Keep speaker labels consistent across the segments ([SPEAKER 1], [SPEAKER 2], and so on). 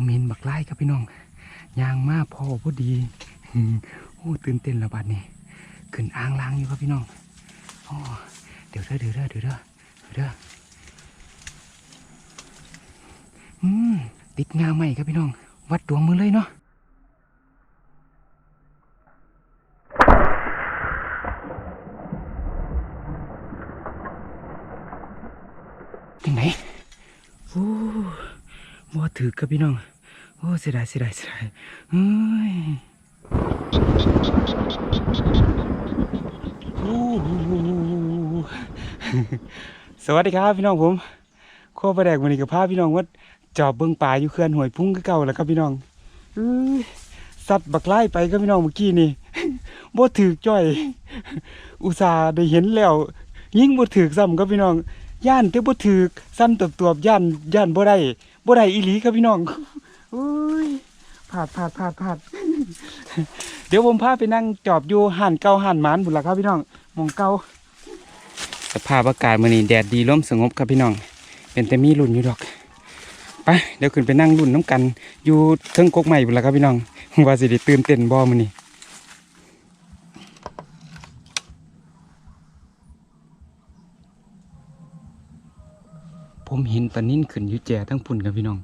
[SPEAKER 1] ผมเห็นบักไล่ครับพี่น้องยางมากพอพอดีโอ้ตื่นเต้นระบาดนี่ขึ้นอ้างล้างอยู่ครับพี่น้องโอ้เดี๋ยวเด้อเดี๋ยวเด้อเดี๋ยวเด้อเดี๋ยวเด้ออืมติดงาใหม่ครับพี่น้อง วัดดวงมือเลยเนาะยังไงโอ้บ่ถือ ครับพี่น้อง โอ้เสียดายเสียดายเสียดายเฮ้ยโอ้โหสวัสดีครับพี่น้องผมโคประแดกวันนี้กับพาพี่น้องว่าจอบเบิ้งป่าอยู่เขื่อนหวยพุ่งคือเก่าแล้วครับพี่น้องสัตว์บักไล่ไปครับพี่น้องเมื่อกี้นี่บ่ถือจ้อย อุตส่าห์ได้เห็นแล้ว ยิ่งบ่ถือซ้ำครับพี่น้องย่านแต่บ่ถือซ้ำตบๆย่านย่านบ่ได้ บ่ได้อีหลีครับพี่น้องอุ้ยผาดผาดผาดผาดเดี๋ยวผมพาไปนั่งจอบอยู่ห่านเก่าห่านหมานบุญละครับพี่น้องหมองเก่าสภาพอากาศมื้อนี้แดดดีลมสงบครับพี่น้อง เป็นแต่มีรุ่นอยู่ดอกไปเดี๋ยวขึ้นไปนั่งรุ่นน้ำกัน อยู่เทิงกกใหม่บุญละครับพี่น้องว่าสิได้ตื่นเต้นบ่มื้อนี้ ผมเห็นปลานิ่นขึ้นอยู่แจทั้งพุ่นครับพี่น้อง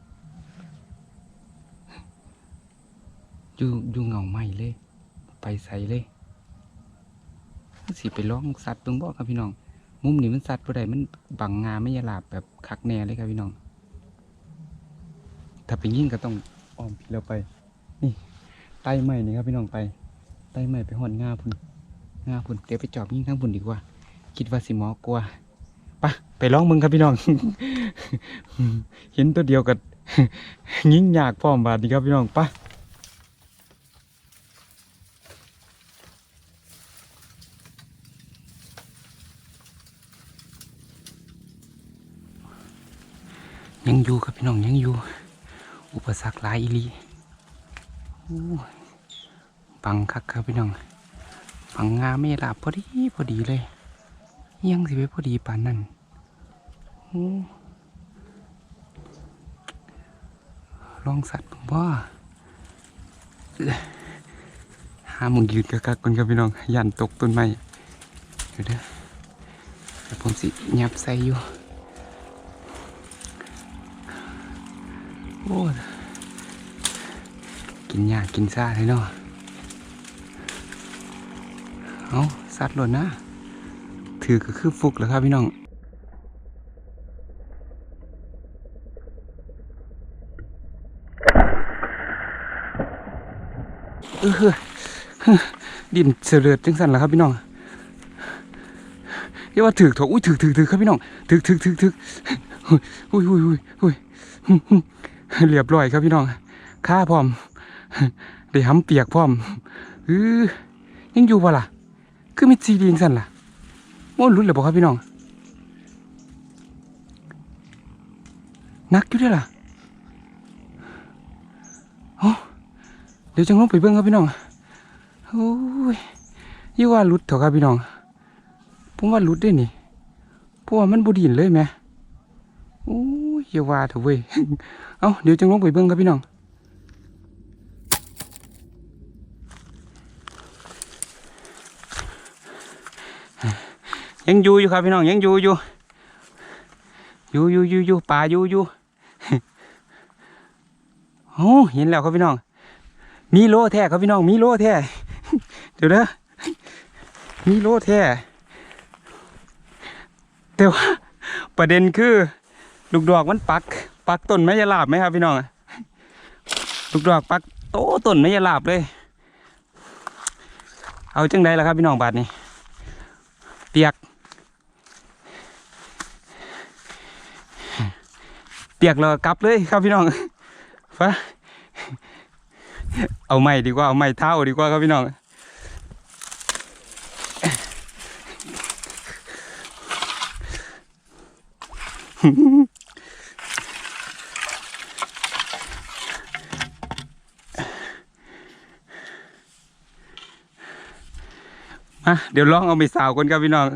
[SPEAKER 1] อยู่อยู่เงาใหมเลย ไปใส่เลยสิไปร้องสัตว์เบิ่งบ่ครับพี่น้อง มุมนี้มันสัตว์บ่ได้มันบังงาไม่ยาลาบแบบคักแน่เลยครับพี่น้อง ถ้าไปยิ่งก็ต้องอ้อมพี่เราไป นี่ไต่ไม้นี่ครับพี่น้องไปไต่ไม้ไปหอนงาพุ่นงาพุ่นเดี๋ยวไปจอบยิ่งทั้งพุ่นดีกว่า คิดว่าสิหมอกลัว ปะไปร้องมึงครับพี่น้อง เห็นตัวเดียวกับยิ่งอยากพร้อมบาดนี้ครับพี่น้องปะยังอยู่ครับพี่น้องยังอยู่ อุปสรรคหลายอีลีปังคักครับพี่น้องปังงาไม่หลับพอดีพอดีเลย ยังสิไปพอดีป่านนั้น ลองสัตว์ผมว่าหามุงยืนกักๆก่อนครับพี่น้องยันตกต้นไม้เดี๋ยวเด้อเดี๋ยวผมสิยับใส่อยู่ โอ้กินยากินซ่าเลยเนาะเอาสัตว์หล่นนะ ถือก็คือฟุกแล้วครับพี่น้อง เออดินเสลือดจังสันแล้วครับพี่น้องเรียกว่าถือถกอุ้ยถือถือถือครับพี่น้องถือถือถือถืออุ้ยอุ้ยอุ้ยอุ้ยเรียบร้อยครับพี่น้องข้าพร้อมได้ห้ำเปียกพร้อมเออยังอยู่ปะล่ะคือมีซีดีจังสันล่ะโม้วนรุดเลยบอกครับพี่น้องนักอยู่ด้วยล่ะเอ้า เดี๋ยวจังลงไปเบิ่งครับพี่น้องโอ้ยยี่ว่ารุดเถอะครับพี่น้องผมว่ารุดด้วยนี่เพราะว่ามันบดีนเลยแหม่โอ้ยอย่าว่าเถอะเว้ยเอาเดี๋ยวจังลงไปเบิ่งครับพี่น้องยังอยู่อยู่ครับพี่น้องยังอยู่อยู่อยู่อยู่อยู่อยู่ป่าอยู่อยู่โอ้เห็นแล้วครับพี่น้อง มีโลแท้ครับพี่น้อง มีโลแท้ เดี๋ยวนะมีโลแท้ แต่ว่าประเด็นคือ ลูกดอกมันปัก ปักต้นไม้ยาลาบไหมครับพี่น้องลูกดอกปักโตต้นไม้ยาลาบเลย เอาจังไดล่ะครับพี่น้องบาดนี้ เปียก เปียกแล้วก็กลับเลยครับพี่น้องฟ้า เอาไม้ดีกว่าเอาไม้เท้าดีกว่าครับพี่น้องมาเดี๋ยวลองเอาไปสาวกันครับพี่น้อง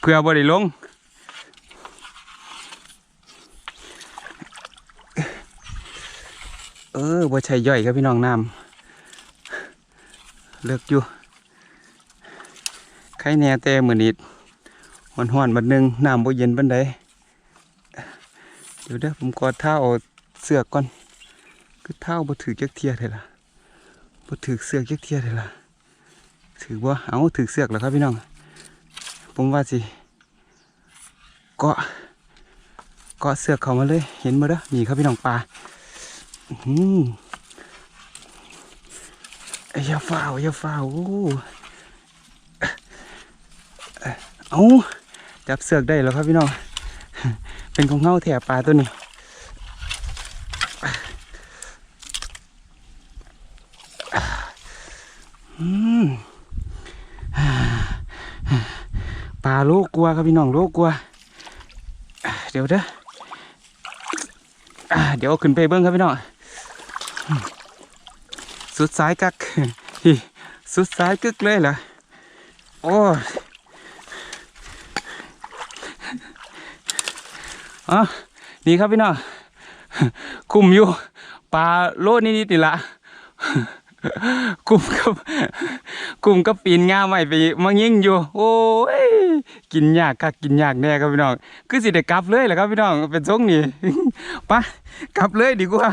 [SPEAKER 1] เพื่อบ่ได้ลง โเออ บ่ใช่ย่อยครับพี่น้องน้ำเลิกอยู่ใครแน่แต่มื้อนี้ฮ้อนๆบัดนึงน้ำบ่เย็นปานใดเดี๋ยวเด้อผมกอดเท้าเอาเสือกก่อนคือเท้าบ่ถือจักเทียเด้ล่ะบ่ถือเสือกจักเทียเด้ล่ะถือบ่เอาถือเสือกแล้วครับพี่น้อง ผมว่าสิเกาะเกาะเสือกเขามาเลย เห็นบ่เด้อนี่ครับพี่น้องปลา อืมเยอย่าฝ้าวอย่าฝ้าวเอาจับเสือกได้แล้วครับพี่น้อง เป็นของเงาแถบปลาตัวนี้อืมปลาโลกลัวครับพี่น้องโลกลัว เดี๋ยวเด้อเดี๋ยวขึ้นไปเบิ้งครับพี่น้อง สุดซ้ายกักสุดซ้ายกึกเลยเหรอโอ้อ๋อนี่ครับพี่น้องคุมอยู่ปลาโลดนิดๆนี่ละคุมกับคุมกับปีนง่าใหม่ไปมายิงอยู่ โอ้ยกินยากคักกินยากแน่ครับพี่น้องคือสิได้กลับเลยแหละครับพี่น้องเป็นทรงนี้ปะกลับเลยดีกว่า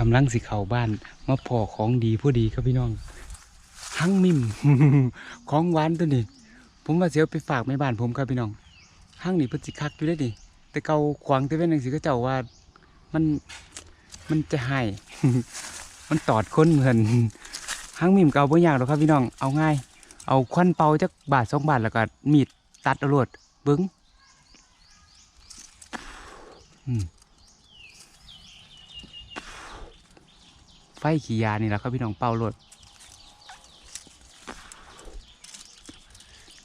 [SPEAKER 1] กำลังสิเข้าบ้านมาพอของดีพอดีครับพี่น้องหังมิมของหวานตัวนี้ ผมว่าเสียวไปฝากแม่บ้านผมครับพี่น้องหังนี่เพิ่นสิคักอยู่ได้ดิแต่เกาขวางแต่เว้นจังสิก็เจ้าว่ามันมันจะให้มันตอดคนเหมือนหังมิมเกาบ่ยากหรอกครับพี่น้องเอาง่าย เอาควันเป่าจักบาทสองบาทแล้วก็มีดตัดเอารวดเบิ้งอืม ไฟขี่ยานี่แหละครับพี่น้องเป่ารถ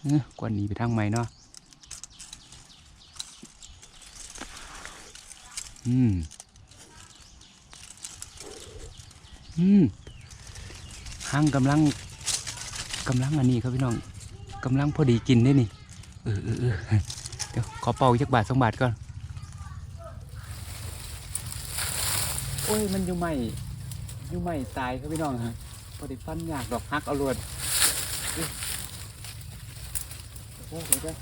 [SPEAKER 1] เอ้อกวนหนีไปทางใหม่เนาะอืม อืมห้างกำลังกำลังอันนี้ครับพี่น้องกำลังพอดีกินได้นี่เออเออเดี๋ยวขอเป่าจักบาทสองบาทก่อน โอ้ย มันอยู่ใหม่ ยู่ใหม่ตายครับพี่น้องฮะพอดีฟันยากดอกฮักเอารวดอุ๊ยโอ้โหเดี๋ยว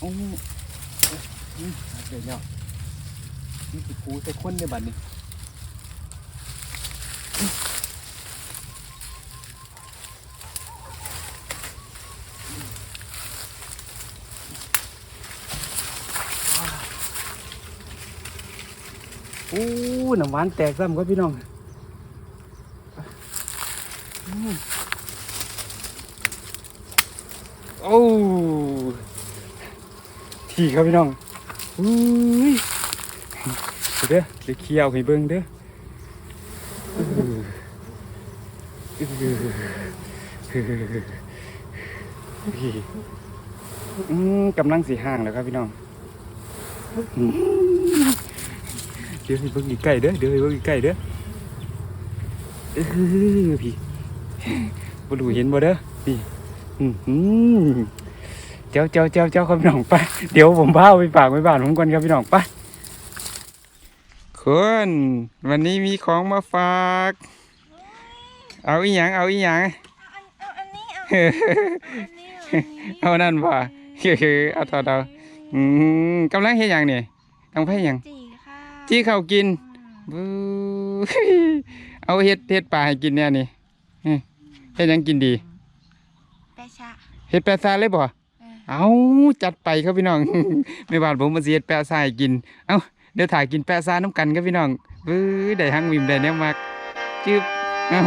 [SPEAKER 1] โอ้เอ้ยนี่หาเดี๋ยวเดี๋ยวนี่คือคูใส่คนในบัดนี้ อ้น้ำหวานแตกซ้ำครับพี่น้องโอ้ทีครับพี่น้องอุ้ยเด้อเดี๋ยวเคี่ยวให้เบิ่งเด้ออื้ออื้ออืมกำลังสีห่างแล้วครับพี่น้องอ เดี๋ยวให้เบิ่งอีกใกล้เด้อเดี๋ยวให้เบิ่งอีกใกล้เด้อเออพี่บ่รู้เห็นบ่เด้อนี่อือหือเจ้าเจ้าเจ้าเจ้าครับพี่น้องไปเดี๋ยวผมพาไปฝากไว้บ้านผมก่อนครับพี่น้องไปคุณวันนี้มีของมาฝาก เอาอีหยังเอาอีหยัง
[SPEAKER 2] เอาอันนี้เอาอันนี้เอาอันนี้
[SPEAKER 1] เอานั่นบ่เฮ้ยเอาต่อเอาอืมกำลังเฮ็ดหยังนี่ต้องให้หยัง
[SPEAKER 2] จีค่ะ
[SPEAKER 1] จี้ข้าวกิน
[SPEAKER 2] อืม
[SPEAKER 1] บู๊เอาเฮ็ดเฮ็ดปลาให้กินเนี่ยนี่เฮ้ยเฮ็ดหยังกินดี
[SPEAKER 2] แปะชะ
[SPEAKER 1] เฮ็ดแปะซาเลยบ่
[SPEAKER 2] เออ
[SPEAKER 1] เอาจัดไปครับพี่น้องในบ้านผมมันสิเฮ็ดแปะซาให้กิน เอ้าเดี๋ยวถ่ายกินแปะซาน้ำกันครับพี่น้องบื้อได้หังวิมได้แนวมักจึ๊บเอ้า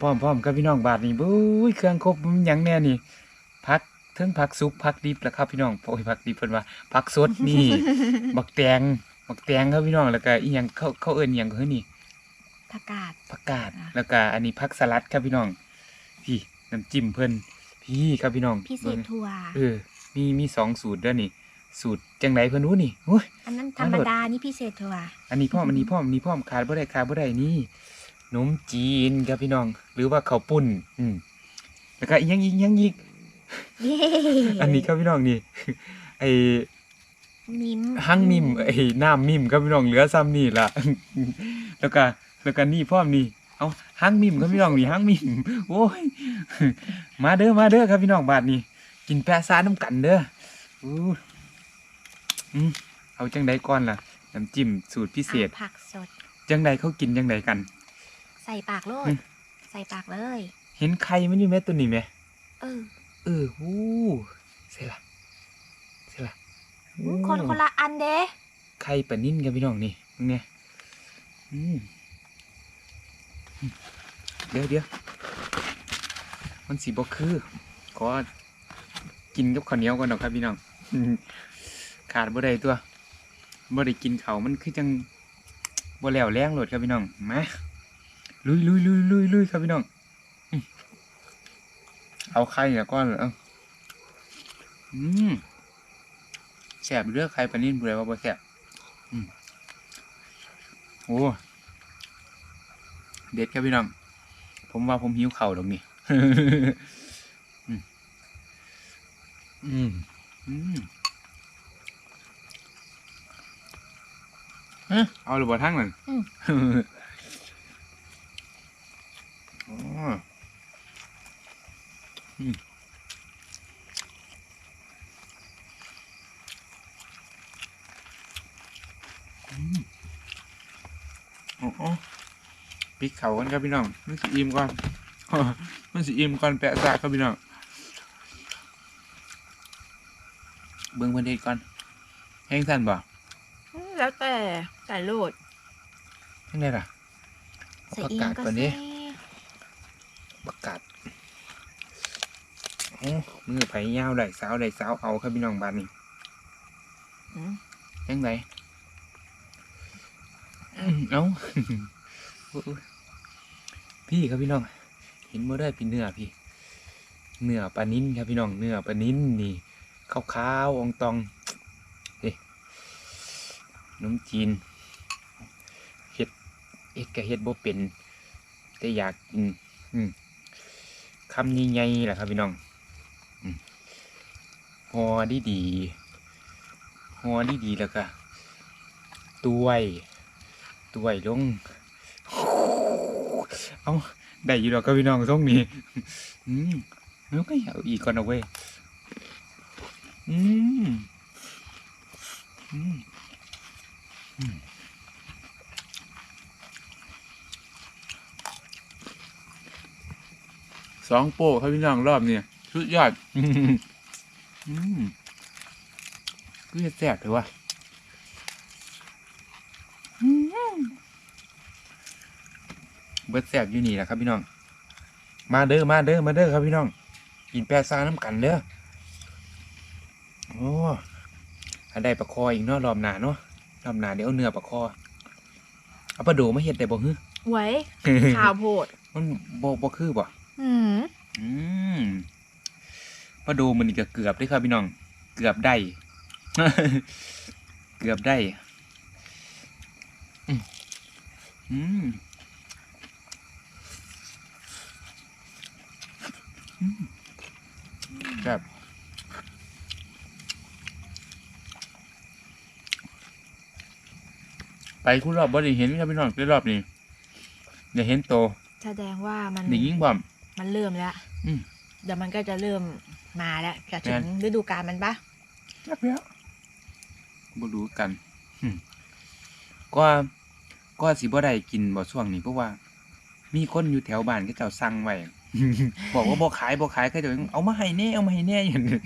[SPEAKER 1] พร้อมพร้อมพร้อมกับพี่น้องบาทนี่บุ้ยเครื่องครบมันหยังแน่นี่พักเทิงผักซุปผักดิบแล้วครับพี่น้องโอ้ยผักดิบเพิ่นว่าผักสดนี่ บักแตงบักแตงครับพี่น้องแล้วก็อีหยังเขาเขาเอิ้นอิหยังก็คือนี่
[SPEAKER 2] ผักกาด
[SPEAKER 1] ผักกาด
[SPEAKER 2] อะ
[SPEAKER 1] แล้วก็อันนี้ผักสลัดครับพี่น้อง พี่น้ำจิ้มเพิ่นพี่ครับพี่น้อง
[SPEAKER 2] พิเศษ
[SPEAKER 1] บิ่ง
[SPEAKER 2] ถั่ว
[SPEAKER 1] เออมีมีสองสูตรเด้วยนี่ สูตรจังไดเพิ่นรู้นี่โอ้ย
[SPEAKER 2] อันนั้นธรรมดานี่พิเศษถั่ว
[SPEAKER 1] อันนี้พ่อมอันนี้พ่อมอันนี้พ่อมขาดบ่ได้ขาดบ่ได้นี่ นมจีนครับพี่น้อง หรือว่าข้าวปุ้น อืมแล้วก็อีกอยังอีกอยังอีก
[SPEAKER 2] เย้
[SPEAKER 1] อันนี้ครับพี่น้องนี่ไอ้
[SPEAKER 2] มิม
[SPEAKER 1] หั่งมิมไอ้น้ำมิมครับพี่น้องเหลือซ้ำนี่ล่ะแล้วก็แล้วก็นี่พ่อมนี่เอาหั่งมิมครับพี่น้องนี่หั่งมิมโอ้ยมาเด้อมาเด้อครับพี่น้องบาดนี้กินแปะซาน้ำกันเด้ออู้อืมเอาจังใดก่อนล่ะน้ำจิ้มสูตรพิเศษ
[SPEAKER 2] อาผักสด
[SPEAKER 1] จังใดเขากินจังใดกัน
[SPEAKER 2] ใส่ปากโลด
[SPEAKER 1] อืม
[SPEAKER 2] ใส่ปากเลย
[SPEAKER 1] เห็นไข่มันอยู่ไหมตัวนี้ไหม
[SPEAKER 2] เออ
[SPEAKER 1] เออวู้เสร็จละเสร็จละ
[SPEAKER 2] อืมคนคนละอันเด้
[SPEAKER 1] ไข่ปลานิ่นครับพี่น้องนี่มึงเนี่ยอืมอืมเดี๋ยวเดี๋ยวมันสีบกคือขอกินกับข้าวเหนียวก่อนหรอกครับพี่น้องขาดบ่ได้ตัวบ่ได้กินเขาวมันคือจังบ่แล้วแรงโหลดครับพี่น้องมา ลุยลุยลุยลุยลุยครับพี่น้อง เอาไข่เนี่ยก้อนเหรออืมแสบเลือกไข่ปลานิ่นบุไรว่าบ่แสบอโอ้ เด็ดครับพี่น้อง ผมว่าผมหิวเข่าตรงนี้อืม อืมเอ้เอาหรือบ่ทั้งนั่น
[SPEAKER 2] อืม
[SPEAKER 1] อ๋อ อืมอืมอ๋อพริกเขากันครับพี่น้อง มันสิอิ่มก่อน มันสิอิ่มก่อนแปะซากครับพี่น้อง เบิ่งเพิ่นเฮ็ดก่อน แห้งสั่นบ่
[SPEAKER 2] อืมแล้วแต่ใส่โลด
[SPEAKER 1] ยังไงล่ะเอา
[SPEAKER 2] ใส่
[SPEAKER 1] ประ
[SPEAKER 2] อี
[SPEAKER 1] กาศ
[SPEAKER 2] ก็
[SPEAKER 1] ก่อน
[SPEAKER 2] ใส่
[SPEAKER 1] ดิประกาศโอ้ มือไผ่ยาวได้สาวได้สาวเอาครับพี่น้องบ้านนี้
[SPEAKER 2] อืม
[SPEAKER 1] ยังไงอืมเอ้าโอ้ยพี่ครับพี่น้อง เห็นบ่ได้พี่เนื้อพี่ เนื้อปลานิ้นครับพี่น้องเนื้อปลานิ้นนี่ขาวๆอองตองเฮ้นมจีนเฮ็ดเฮ็ดก็เฮ็ดบ่เป็น แต่อยากกินอืมคำใหญ่ๆแหละครับพี่น้องอืม หอดีดีๆหอดีดีๆแล้วก็ต้วยต้วยลงเอาได้อยู่แล้วก็พี่น้องทรงนี้อืมแล้วก็เอาอีกก่อนเอาไว้อืมอืมอืมสองโป้ครับพี่น้องรอบเนี่ยสุดยอด อืมอืมก็จะแซ่บเลยวะอืมเบิดแซ่บอยู่นี่แหละครับพี่น้อง มาเด้อมาเด้อมาเด้อครับพี่น้อง กินแปะซาน้ำกันเด้อโอ้อันได้ปลาคออีกเนาะรอบหนาเนาะรอบหนาเดี๋ยวเอาเนื้อปลาคอเอาปลาโดมาเห็ดได้บ่ฮึ
[SPEAKER 2] ไว้ข่าวโพด
[SPEAKER 1] มันบ่บ่คือบ่
[SPEAKER 2] อืม
[SPEAKER 1] อืม พอดูมันนี่ก็เกือบได้ครับพี่น้อง เกือบได้ เกือบได้อืมอืมอืมครับไปคุณรอบบ่ได้เห็นครับพี่น้องได้รอบนี้อย่าเห็นโต
[SPEAKER 2] แสดงว่ามัน
[SPEAKER 1] นี่ยิ่งบ่อม
[SPEAKER 2] มันเริ่มแล้ว
[SPEAKER 1] อืม
[SPEAKER 2] เดี๋ยวมันก็จะเริ่ม มาแล้วจะถึ
[SPEAKER 1] แม่
[SPEAKER 2] ง
[SPEAKER 1] น
[SPEAKER 2] ฤดูกาลมันปะ
[SPEAKER 1] จักแล้วบ่รู้กันอืมก็ก็สิบ่ได้กินบ่ช่วงนี้เพราะว่า มีคนอยู่แถวบ้านก็เจ้าสั่งไว้บอกว่าบ่ขายบ่ขายก็จะเอามาให้แน่เอามาให้แน่อย่างนี้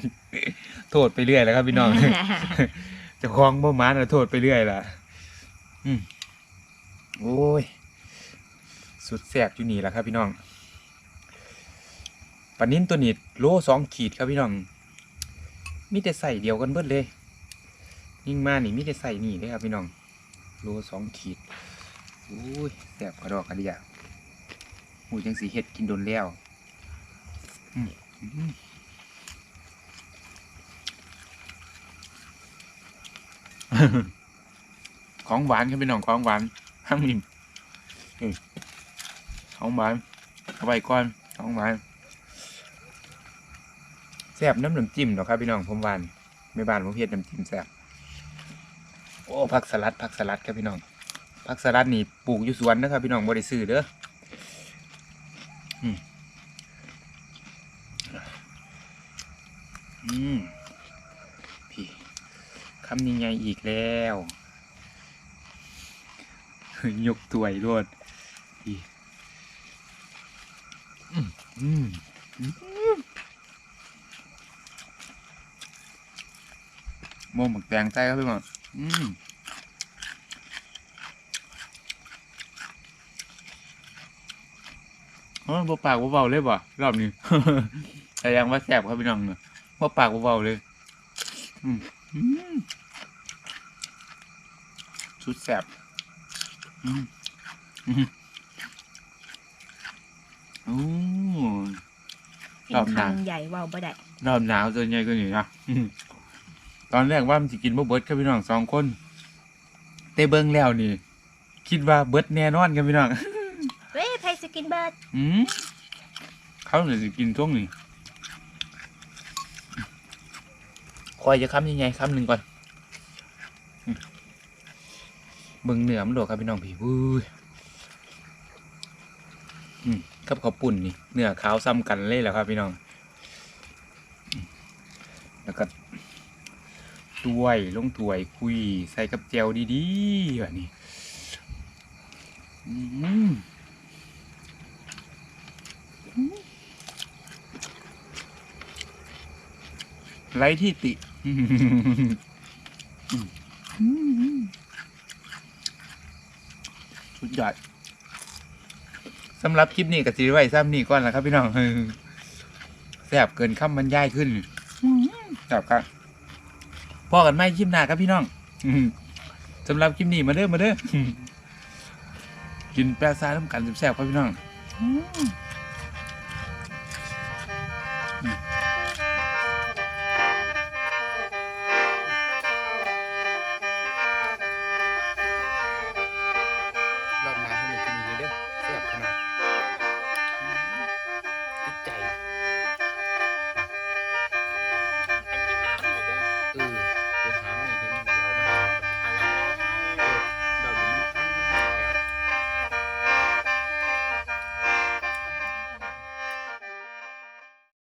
[SPEAKER 1] โทษไปเรื่อยแล้วครับพี่น้องเจะคล้าของบ่มาน่ะโทษไปเรื่อยล่ะอืม
[SPEAKER 3] โอ้ย สุดแสบอยู่นี่แหละครับพี่น้อง ปลานิ้นตัวนี้โลสองขีดครับพี่น้องมีแต่ใส่เดียวกันเบิดเลยยิ่งมานี่มีแต่ใส่นี่เลยครับพี่น้องโลสองขีดโอ้ยแสบกระดอกกระเดียหูจังสีเห็ดกินโดนแล้วอของหวานครับพี่น้องของหวานห้ามมิมอืมของหวานเอาไปก่อนของหวาน แซ่บน้ำน้ำจิ้มเนาะครับพี่น้องผมวานไม่บานผมเผ็ดน้ำจิ้มแซ่บโอ้ผักสลัดผักสลัดครับพี่น้องผักสลัดนี่ปลูกอยู่สวนนะครับพี่น้องบริซื้อเด้ออืมพี่คำนี้ไงอีกแล้วยกตัวยรวดอีอืมอืมอืม โมหมึกแตงใจครับพี่หมออืมเออบ่ปากบ่เบาเลยบ่รอบนี้แต่ยังว่าแสบครับพี่น้องเนอะบ่ปากบ่เบาเลย อืมอืมสุดแสบอืมอืมโอ้
[SPEAKER 2] กิน
[SPEAKER 3] รอบหน้า
[SPEAKER 2] คำใหญ่เว่าบ่ได้
[SPEAKER 3] รอบหนาวตัวใหญ่กว่านี้นะอืม ตอนแรกว่ามันจะกินบ่เบิดครับพี่น้องสองคนแต่เบิ่งแล้วนี่ คิดว่าเบิดแน่นอนครับพี่น้อง
[SPEAKER 2] เว้ยไพสกินเบิร์ด
[SPEAKER 3] อืมเขาเนี่ยจะกินช่วงนี้คอยจะคำยังไงคำหนึ่งก่อนอืมเบิ่งเนื้อมันโดดครับพี่น้องพี่วู้ยอืมกับข้าวปุ่นนี่เนื้อขาวซ้ำกันเลยแหละครับพี่น้องอืมแล้วก็ ถ้วย ลงถ้วยคุย ใส่กับแจวดีๆแบบนี้อืมไร้ที่ติ สุดยอดสำหรับคลิปนี้กับซีไว้ซ้ำนี่ก่อนละครับพี่น้องแซ่บเกินคำบรรยายขึ้นแซ่บครับ พ่อกันไม่คลิปหน้าครับพี่น้องสำหรับคลิปนี้มาเด้อมาเด้อกินแปะซาน้ำกันแซ่บๆครับพี่น้อง